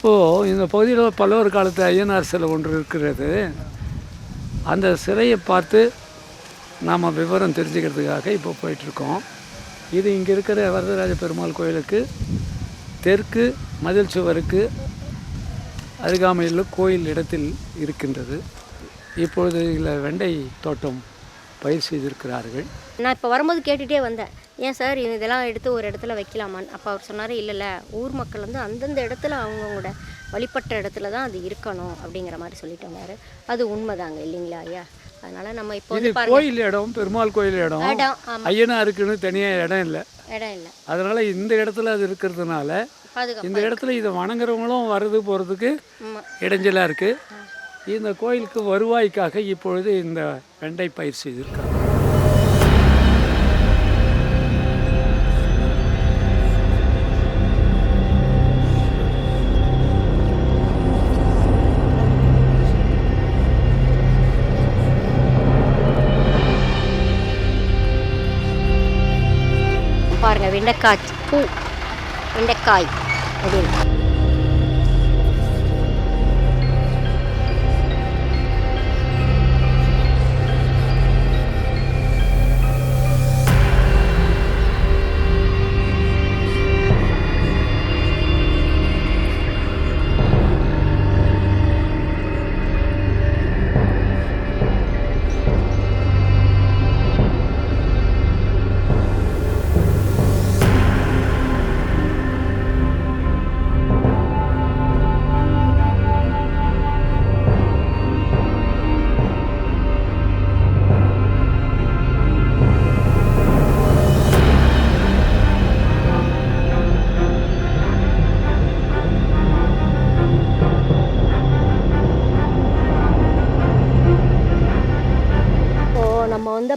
இப்போது இந்த பகுதியில் பல்லவர் காலத்து ஐயனார் சிலை ஒன்று இருக்கிறது. அந்த சிலையை பார்த்து நாம் விவரம் தெரிஞ்சுக்கிறதுக்காக இப்போ போயிட்டுருக்கோம். இது இங்கே இருக்கிற வரதராஜ பெருமாள் கோயிலுக்கு தெற்கு மதில் சுவருக்கு அருகாமையில் கோயில் இடத்தில் இருக்கின்றது. இப்பொழுது இதில் வெண்டை தோட்டம் பயிர் செய்திருக்கிறார்கள். நான் இப்போ வரும்போது கேட்டுகிட்டே வந்தேன். ஏன் சார் இதெல்லாம் எடுத்து ஒரு இடத்துல வைக்கலாமான்னு? அப்போ அவர் சொன்னார் இல்லைல்ல ஊர் மக்கள் வந்து அந்தந்த இடத்துல அவங்கவுங்களோட வழிபட்ட இடத்துல தான் அது இருக்கணும் அப்படிங்கிற மாதிரி சொல்லிட்டு வந்தார் அது உண்மைதாங்க இல்லைங்களா ஐயா? அதனால் நம்ம இப்போ இது கோயில் இடம் பெருமாள் கோயில் இடம். ஐயனாருக்குன்னு தனியாக இடம் இல்லை. இடம் இல்லை. அதனால் இந்த இடத்துல அது இருக்கிறதுனால இந்த இடத்துல இதை வணங்குறவங்களும் வர்றது போகிறதுக்கு இடைஞ்சலாக இருக்குது இந்த கோயிலுக்கு வருவாய்க்காக இப்பொழுது இந்த வெண்டை பயிர் செய்திருக்காங்க. வெண்டைக்காய் பூ வெண்டைக்காய் அப்படின்னு.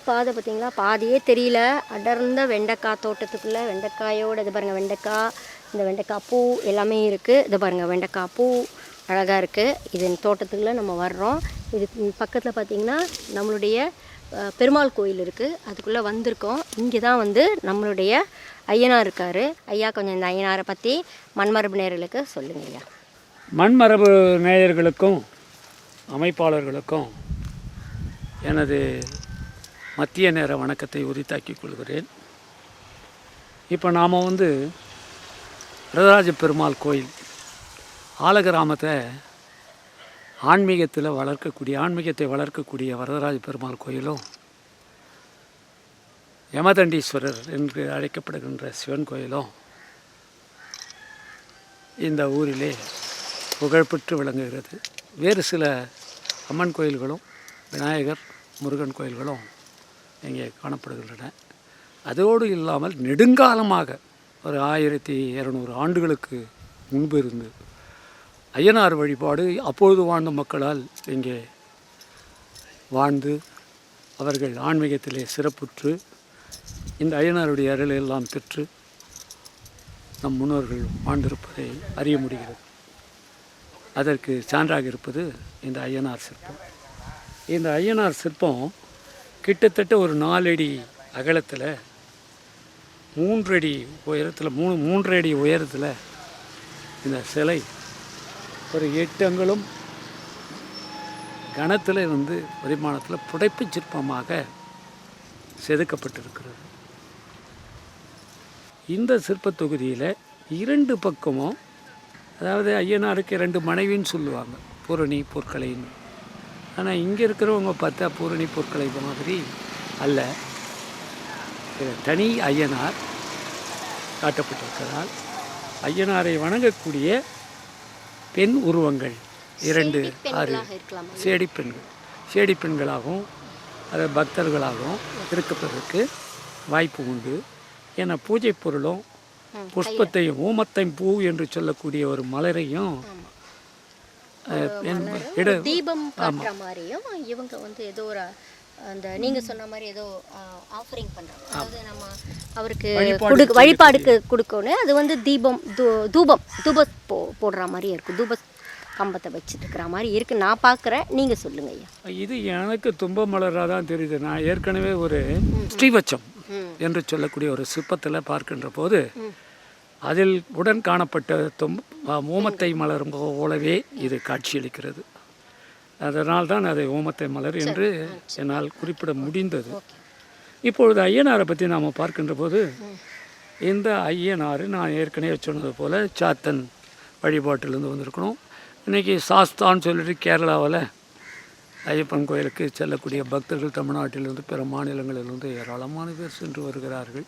பாதை பார்த்தீங்களா? பாதியே தெரியல. அடர்ந்த வெண்டைக்காய் தோட்டத்துக்குள்ளே வெண்டைக்காயோட இது பாருங்கள் வெண்டைக்காய் இந்த வெண்டைக்காய் பூ எல்லாமே இருக்குது இது பாருங்கள் வெண்டைக்காய் பூ அழகாக இருக்குது இது தோட்டத்துக்குள்ளே நம்ம வர்றோம். இது பக்கத்தில் பார்த்தீங்கன்னா நம்மளுடைய பெருமாள் கோயில் இருக்குது அதுக்குள்ளே வந்திருக்கோம். இங்கே தான் வந்து நம்மளுடைய ஐயனார் இருக்கார். ஐயா கொஞ்சம் இந்த ஐயனாரை பற்றி மண்மரபு நேயர்களுக்கு சொல்லுங்க ஐயா. மண்மரபு நேயர்களுக்கும் அமைப்பாளர்களுக்கும் எனது மத்திய நேர வணக்கத்தை உரித்தாக்கிக் கொள்கிறேன். இப்போ நாம் வந்து வரதராஜ பெருமாள் கோயில் ஆலகிராமத்தை ஆன்மீகத்தில் வளர்க்கக்கூடிய ஆன்மீகத்தை வளர்க்கக்கூடிய வரதராஜ பெருமாள் கோயிலும் யமதண்டீஸ்வரர் என்று அழைக்கப்படுகின்ற சிவன் கோயிலும் இந்த ஊரிலே புகழ்பெற்று விளங்குகிறது. வேறு சில அம்மன் கோயில்களும் விநாயகர் முருகன் கோயில்களும் இங்கே காணப்படுகின்றன. அதோடு இல்லாமல் நெடுங்காலமாக ஒரு ஆயிரத்தி இரநூறு ஆண்டுகளுக்கு முன்பு இருந்து ஐயனார் வழிபாடு அப்பொழுது வாழ்ந்த மக்களால் இங்கே வாழ்ந்து அவர்கள் ஆன்மீகத்திலே சிறப்புற்று இந்த ஐயனாருடைய அருளை எல்லாம் பெற்று நம் முன்னோர்கள் வாழ்ந்திருப்பதை அறிய முடிகிறது. அதற்கு சான்றாக இருப்பது இந்த ஐயனார் சிற்பம். இந்த ஐயனார் சிற்பம் கிட்டத்தட்ட ஒரு நாலடி அகலத்தில் மூன்றடி உயரத்தில் மூணு மூன்றடி உயரத்தில் இந்த சிலை ஒரு எட்டு கணத்தில் இருந்து பரிமாணத்தில் புடைப்புச் சிற்பமாக செதுக்கப்பட்டிருக்கிறது. இந்த சிற்பத் தொகுதியில் இரண்டு பக்கமும் அதாவது ஐயனாருக்கு ரெண்டு மனைவின்னு சொல்லுவாங்க பூரணி பொற்கலைன்னு ஆனால் இங்கே இருக்கிறவங்க பார்த்தா பூரணி பொற்கலை மாதிரி அல்ல. தனி ஐயனார் காட்டப்பட்டிருக்கிறார். ஐயனாரை வணங்கக்கூடிய பெண் உருவங்கள் இரண்டு ஆறு சேடி பெண்கள். சேடி பெண்களாகவும் அது பக்தர்களாகவும் இருப்பதற்கு வாய்ப்பு உண்டு. ஏன்னா பூஜை பொருளும் புஷ்பத்தையும் ஊமத்தையும் பூ என்று சொல்லக்கூடிய ஒரு மலரையும் தீபம் காட்டுற மாதிரியும் இவங்க வந்து ஏதோ ஒரு அந்த நீங்க சொன்ன மாதிரி ஏதோ ஆஃபரிங் பண்றாங்க. அதாவது நம்ம அவருக்கு குடு வழிபாடுக்கு கொடுக்கணும். அது வந்து தீபம் தூ- தூபம் தூப போ போடுற மாதிரி இருக்கு தூப கம்பத்தை வச்சுட்டு இருக்கிற மாதிரி இருக்கு. நான் பார்க்குறேன் நீங்க சொல்லுங்க ஐயா. இது எனக்கு துன்ப மலராக தான் தெரியுது. நான் ஏற்கனவே ஒரு ஸ்ரீவச்சம். என்று சொல்லக்கூடிய ஒரு சிற்பத்தில் பார்க்கின்ற போது அதில் உடன் காணப்பட்ட தொம் ஓமத்தை மலரும் போலவே இது காட்சியளிக்கிறது. அதனால் தான் அதை ஓமத்தை மலர் என்று என்னால் குறிப்பிட முடிந்தது. இப்பொழுது ஐயனாரை பற்றி நாம் பார்க்கின்ற போது இந்த ஐயனார் நான் ஏற்கனவே சொன்னது போல் சாத்தன் வழிபாட்டிலிருந்து வந்திருக்கணும். இன்றைக்கி சாஸ்தான்னு சொல்லிட்டு கேரளாவில் ஐயப்பன் கோயிலுக்கு செல்லக்கூடிய பக்தர்கள் தமிழ்நாட்டிலிருந்து பிற மாநிலங்களிலிருந்து ஏராளமான பேர் சென்று வருகிறார்கள்.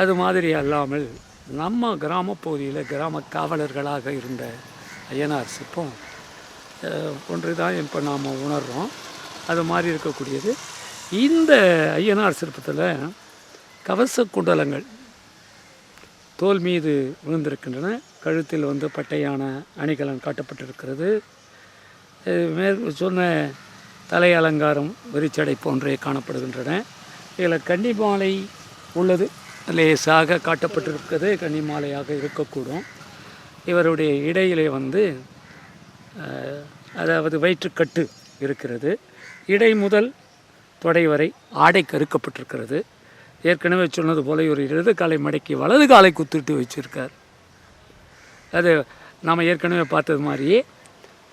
அது மாதிரி அல்லாமல் நம்ம கிராம பகுதியில் கிராம காவலர்களாக இருந்த ஐயனார் சிற்பம் ஒன்று தான் இப்போ நாம் உணர்கிறோம் அது மாதிரி இருக்கக்கூடியது. இந்த ஐயனார் சிற்பத்தில் கவச குண்டலங்கள் தோல் மீது விழுந்திருக்கின்றன. கழுத்தில் வந்து பட்டையான அணிகலன் காட்டப்பட்டிருக்கிறது. அஹ் மேற் சொன்ன தலை அலங்காரம் விரிச்சடை போன்றே காணப்படுகின்றன. இதில் கன்னிமாலை உள்ளது. லேசாக காட்டப்பட்டிருக்கிறது கன்னிமாலையாக இருக்கக்கூடும். இவருடைய இடையிலே வந்து அதாவது வயிற்றுக்கட்டு இருக்கிறது. இடை முதல் தொடை வரை ஆடை கருக்கப்பட்டிருக்கிறது ஏற்கனவே சொன்னது போல இவர் இடது காலை மடக்கி வலது காலை குத்துட்டு வச்சுருக்கார். அது நாம் ஏற்கனவே பார்த்தது மாதிரியே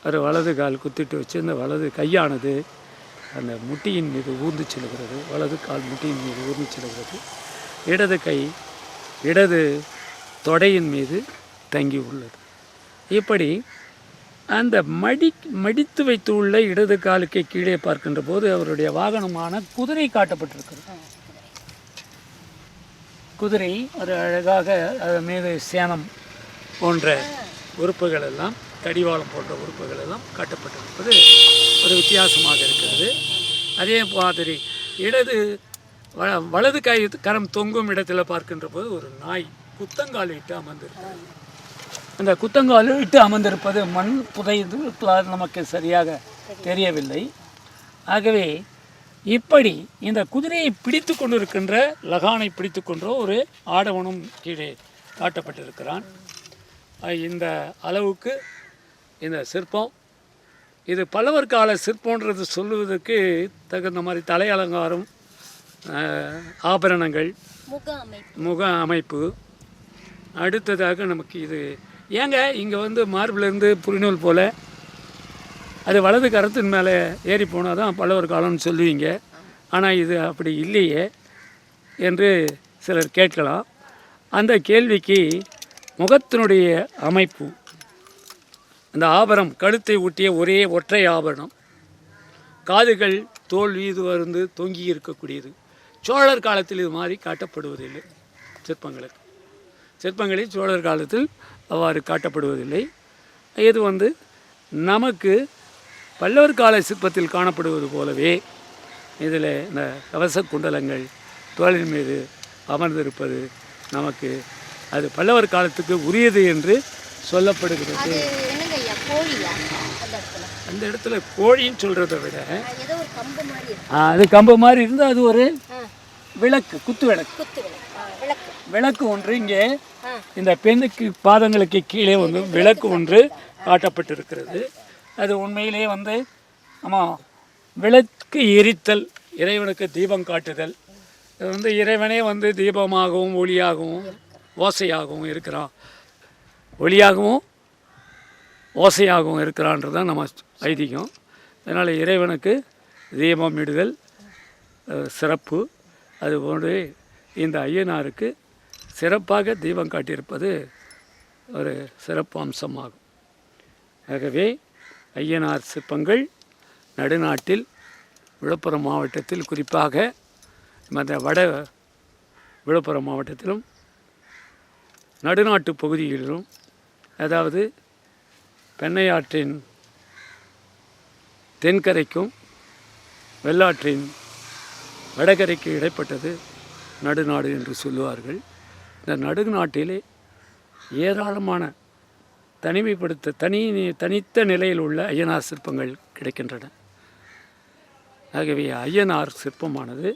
அவர் வலது கால் குத்திட்டு வச்சு இந்த வலது கையானது அந்த முட்டியின் மீது ஊர்ந்து செல்கிறது. வலது கால் முட்டியின் மீது ஊர்ந்து செல்கிறது. இடது கை இடது தொடையின் மீது தங்கி உள்ளது. இப்படி அந்த மடி மடித்து வைத்து உள்ள இடது காலுக்கு கீழே பார்க்கின்ற போது அவருடைய வாகனமான குதிரை காட்டப்பட்டிருக்கிறது. குதிரை ஒரு அழகாக அதன் மீது சேனம் போன்ற உறுப்புகள் எல்லாம் தடிவாளம் போன்ற உறுப்புகள் எல்லாம் காட்டப்பட்டிருப்பது ஒரு வித்தியாசமாக இருக்கிறது. அதே மாதிரி இடது வ வலது கை கரம் தொங்கும் இடத்துல பார்க்கின்ற போது ஒரு நாய் குத்தங்கால் இட்டு அமர்ந்திருக்கிறது. அந்த குத்தங்கால் இட்டு அமர்ந்திருப்பது மண் புதைந்து நமக்கு சரியாக தெரியவில்லை. ஆகவே இப்படி இந்த குதிரையை பிடித்து கொண்டிருக்கின்ற லகானை பிடித்து கொன்ற ஒரு ஆடவனும் கீழே காட்டப்பட்டிருக்கிறான். இந்த அளவுக்கு இந்த சிற்பம். இது பல்லவர் கால சிற்பம்ன்றது சொல்லுவதற்கு தகுந்த மாதிரி தலை அலங்காரம் ஆபரணங்கள் முக அமைப்பு அடுத்ததாக நமக்கு இது ஏங்க இங்கே வந்து மார்பிலேருந்து புரிநூல் போல் அது வலது கரத்தின் மேலே ஏறி போனால் தான் பல்லவர் காலம்னு சொல்லுவீங்க. ஆனால் இது அப்படி இல்லையே என்று சிலர் கேட்கலாம். அந்த கேள்விக்கு முகத்தினுடைய அமைப்பு அந்த ஆபரணம் கழுத்தை ஒட்டிய ஒரே ஒற்றை ஆபரணம் காதுகள் தோல் மீது வந்து தொங்கி இருக்கக்கூடியது சோழர் காலத்தில் இது மாதிரி காட்டப்படுவதில்லை. சிற்பங்களுக்கு. சிற்பங்களில் சோழர் காலத்தில் அவ்வாறு காட்டப்படுவதில்லை. இது வந்து நமக்கு பல்லவர் கால சிற்பத்தில் காணப்படுவது போலவே இதில் இந்த கவச குண்டலங்கள் தோளின் மீது அமர்ந்திருப்பது நமக்கு அது பல்லவர் காலத்துக்கு உரியது என்று சொல்லப்படுகிறது. அந்த இடத்துல. கோழின்னு சொல்கிறத விட அது கம்பு மாதிரி இருந்தால் அது ஒரு விளக்கு குத்து விளக்கு. விளக்கு. ஒன்று இங்கே. இந்த பெண்ணுக்கு பாதங்களுக்கு கீழே வந்து விளக்கு ஒன்று காட்டப்பட்டிருக்கிறது. அது உண்மையிலே வந்து ஆமாம் விளக்கு எரித்தல் இறைவனுக்கு தீபம் காட்டுதல். இது வந்து இறைவனே வந்து தீபமாகவும் ஒளியாகவும் ஓசையாகவும் இருக்கிறான் ஒளியாகவும் ஓசையாகவும் இருக்கிறான்றது தான் நம்ம ஐதீகம். அதனால் இறைவனுக்கு தீபம் இடுதல் சிறப்பு. அதுபோன்று இந்த ஐயனாருக்கு சிறப்பாக தீபம் காட்டியிருப்பது ஒரு சிறப்பு அம்சமாகும். ஆகவே ஐயனார் சிற்பங்கள் நடுநாட்டில் விழுப்புரம் மாவட்டத்தில் குறிப்பாக மற்ற வட விழுப்புரம் மாவட்டத்திலும் நடுநாட்டு பகுதிகளிலும் அதாவது பெண்ணையாற்றின் தென்கரைக்கும் வெள்ளாற்றின் வடகரைக்கு இடைப்பட்டது நடுநாடு என்று சொல்லுவார்கள். இந்த நடுநாட்டிலே ஏராளமான தனிமைப்படுத்த தனி தனித்த நிலையில் உள்ள ஐயனார் சிற்பங்கள் கிடைக்கின்றன. ஆகவே ஐயனார் சிற்பமானது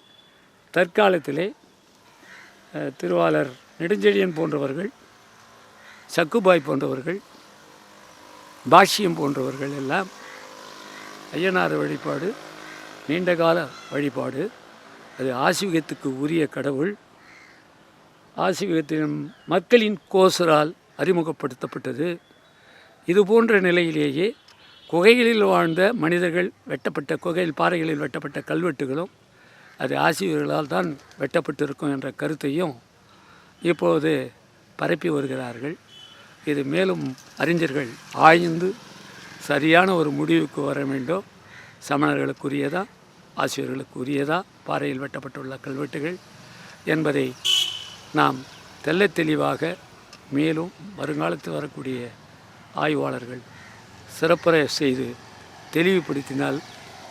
தற்காலத்திலே திருவாளர் நெடுஞ்செழியன் போன்றவர்கள் சக்குபாய் போன்றவர்கள் பாஷ்யம் போன்றவர்கள் எல்லாம் ஐயனார் வழிபாடு நீண்டகால வழிபாடு அது ஆசிவகத்துக்கு உரிய கடவுள். ஆசிவகத்தின் மக்களின் கோசரால் அறிமுகப்படுத்தப்பட்டது. இது போன்ற நிலையிலேயே குகைகளில் வாழ்ந்த மனிதர்கள் வெட்டப்பட்ட குகையில் பாறைகளில் வெட்டப்பட்ட கல்வெட்டுகளும் அது ஆசிரியர்களால் தான் வெட்டப்பட்டிருக்கும் என்ற கருத்தையும் இப்போது பரப்பி வருகிறார்கள். இது மேலும் அறிஞர்கள் ஆய்ந்து சரியான ஒரு முடிவுக்கு வர வேண்டும். சமணர்களுக்குரியதான் ஆசிரியர்களுக்கு உரியதா பாறையில் வெட்டப்பட்டுள்ள கல்வெட்டுகள் என்பதை நாம் தெல்ல தெளிவாக மேலும் வருங்காலத்தில் வரக்கூடிய ஆய்வாளர்கள் சிறப்புற செய்து தெளிவுபடுத்தினால்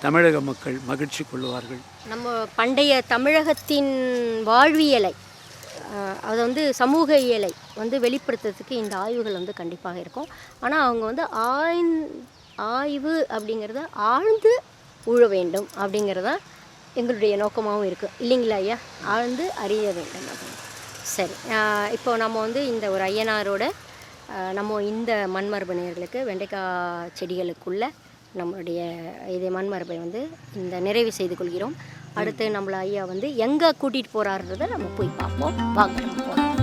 தமிழக மக்கள் மகிழ்ச்சி கொள்வார்கள். நம்ம பண்டைய தமிழகத்தின் வாழ்வியலை அதை வந்து சமூக இயலை வந்து வெளிப்படுத்துறதுக்கு இந்த ஆய்வுகள் வந்து கண்டிப்பாக இருக்கும். ஆனால் அவங்க வந்து ஆய்ந் ஆய்வு அப்படிங்கிறத ஆழ்ந்து உழ வேண்டும் அப்படிங்கிறதா எங்களுடைய நோக்கமாகவும் இருக்குது இல்லைங்களா ஐயா? ஆழ்ந்து அறிய வேண்டும் அப்படின்னு சரி இப்போ நம்ம வந்து இந்த ஒரு ஐயனாரோட நம்ம இந்த மண்மரபு நேர்களுக்கு வெண்டைக்காய் செடிகளுக்குள்ள நம்மளுடைய இதே மண்மரபை வந்து இந்த நிறைவு செய்து கொள்கிறோம். அடுத்து நம்மள ஐயா வந்து எங்கே கூட்டிகிட்டு போகிறாருன்றதை நம்ம போய் பார்ப்போம். வாங்க போகிறோம்